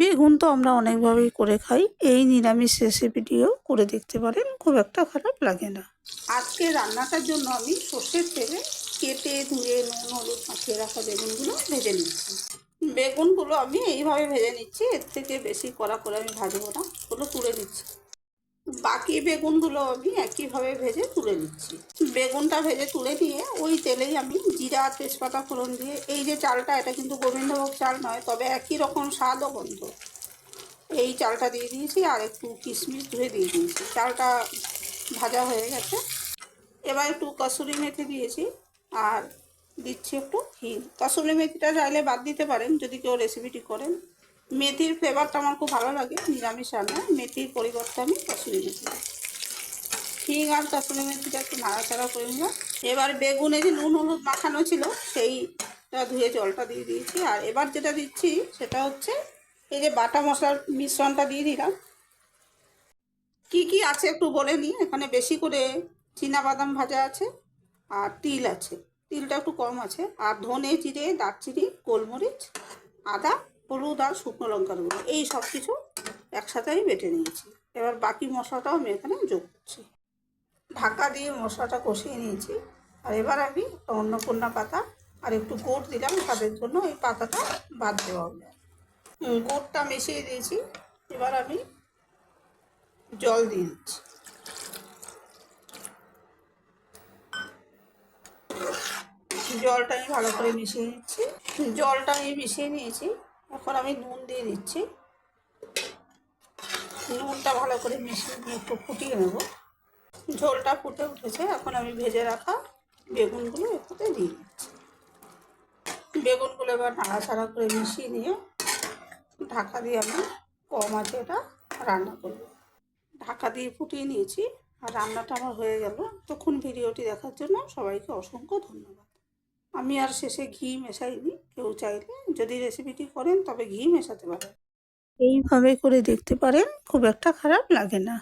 বেগুন তো আমরা অনেকভাবেই করে খাই। এই নিরামিষ রেসিপিটিও করে দেখতে পারেন, খুব একটা খারাপ লাগে না। আজকে রান্নাটার জন্য আমি সর্ষের তেলে কেটে ধুয়ে নুন, হলুদ মাখিয়ে রাখা বেগুনগুলো ভেজে নিচ্ছি। বেগুনগুলো আমি এইভাবে ভেজে নিচ্ছি, এর থেকে বেশি কড়া করে আমি ভাজবো না ওগুলো তুলে দিচ্ছি বাকি বেগুনগুলো আমি একইভাবে ভেজে তুলে নিচ্ছি। বেগুনটা ভেজে তুলে নিয়ে ওই তেলেই আমি জিরা, তেজপাতা, ফোড়ন দিয়ে এই যে চালটা, এটা কিন্তু গোবিন্দভোগ চাল নয়, তবে একই রকম স্বাদ ও গন্ধ এই চালটা দিয়ে দিয়েছি আর একটু কিশমিশ ধুয়ে দিয়ে দিয়েছি। চালটা ভাজা হয়ে গেছে। এবার একটু কসুরি মেথি দিয়েছি আর দিচ্ছি একটু হিং। কসুরি মেথিটা চাইলে বাদ দিতে পারেন, যদি কেউ রেসিপিটি করেন। মেথির ফ্লেভারটা আমার খুব ভালো লাগে, নিরামিষ রান্নায় মেথির পরিবর্তে আমি কসুরি মেথি। হিং আর কসুরি মেথিটা একটু নাড়াচাড়া করে নিলাম। এবার বেগুনে যে নুন হলুদ মাখানো ছিল, সেইটা ধুয়ে জলটা দিয়ে দিয়েছি। আর এবার যেটা দিচ্ছি, সেটা হচ্ছে এই যে বাটা মশলার মিশ্রণটা দিয়ে দিলাম। কি কি আছে একটু বলে নিই, এখানে বেশি করে বাদাম ভাজা আছে আর তিল আছে। তিলটা একটু কম আছে। আর ধনে জিরে, দারচিনি, গোলমরিচ, আদা হলুদ আর শুকনো লঙ্কার গুঁড়ো, এই সব কিছু একসাথে আমি বেটে নিয়েছি। এবার বাকি মশলাটাও আমি এখানে যোগ করছি। ঢাকা দিয়ে মশলাটা কষিয়ে নিয়েছি, আর এবার আমি অন্নপূর্ণা পাতা আর একটু গুড় দিলাম তাদের জন্য এই পাতাটা বাদ দেওয়া হবে গুড়টা মিশিয়ে দিয়েছি, এবার আমি জল দিয়ে দিচ্ছি। জলটা আমি ভালো করে মিশিয়ে নিচ্ছি। জলটা আমি মিশিয়ে নিয়েছি এখন আমি নুন দিয়ে দিচ্ছি। নুনটা ভালো করে মিশিয়ে নিয়ে একটু ফুটিয়ে নেব। ঝোলটা ফুটে উঠেছে, এখন আমি ভেজে রাখা বেগুনগুলো এটাতে দিয়ে দিচ্ছি। বেগুনগুলো এবার নাড়াচাড়া করে মিশিয়ে নিয়ে ঢাকা দিয়ে আমি কম আছে এটা রান্না করব। ঢাকা দিয়ে ফুটিয়ে নিয়েছি আর রান্নাটা আমার হয়ে গেল। তখন ভিডিওটি দেখার জন্য সবাইকে অসংখ্য ধন্যবাদ। আমি আর শেষে ঘি মেশাইনি। কেউ চাইলে যদি রেসিপিটি করেন তবে ঘি মেশাতে পারেন। এইভাবে করে দেখতে পারেন, খুব একটা খারাপ লাগে না।